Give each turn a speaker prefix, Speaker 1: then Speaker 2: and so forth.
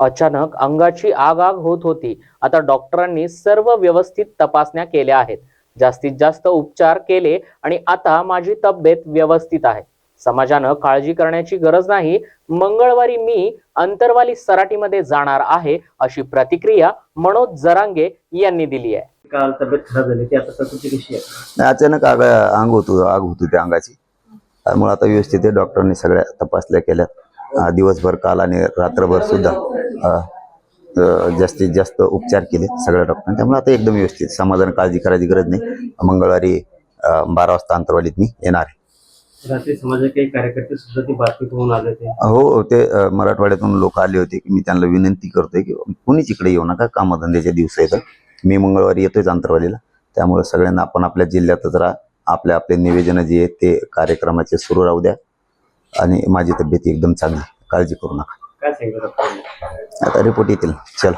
Speaker 1: अचानक अंगाची आग आग होत होती. आता डॉक्टरांनी सर्व व्यवस्थित तपासण्या केल्या आहेत. जास्तीत जास्त उपचार केले आणि आता माझी तब्येत व्यवस्थित आहे. समाजानं काळजी करण्याची गरज नाही. मंगळवारी मी अंतरवाली सराटीमध्ये जाणार आहे अशी प्रतिक्रिया मनोज जरांगे यांनी दिली आहे.
Speaker 2: काल तब्येत खराब झाली ती आता प्रकृती कशी आहे?
Speaker 3: नाही, अचानक आग अंग होतो आग होती त्या अंगाची. त्यामुळे आता व्यवस्थित डॉक्टरांनी सगळ्या तपासल्या केल्या दिवसभर काल आणि रात्रभर सुद्धा. जास्तीत जास्त उपचार केले सगळ्या डॉक्टरांनी. त्यामुळे आता एकदम व्यवस्थित. समाधान काळजी करायची गरज नाही. मंगळवारी बारा वाजता अंतरवालीत मी येणार आहे.
Speaker 2: रात्री समाजाचे काही कार्यकर्ते सुद्धा ती बातमी पाहून आले ते
Speaker 3: हो ते मराठवाड्यातून लोक आले होते की मी त्यांना विनंती करतोय की कुणीच इकडे येऊ नका कामधंद्याचे दिवस आहेत मी मंगळवारी येतोय अंतरवालीला. त्यामुळे सगळ्यांना आपण आपल्या जिल्ह्यातच राहा. आपले आपले निवेदनं जे आहेत ते कार्यक्रमाचे सुरू राहू द्या. आणि माझी तब्येत एकदम चांगली काळजी करू नका.
Speaker 2: काय सांगितलं
Speaker 3: आता रिपोर्ट येतील. चल.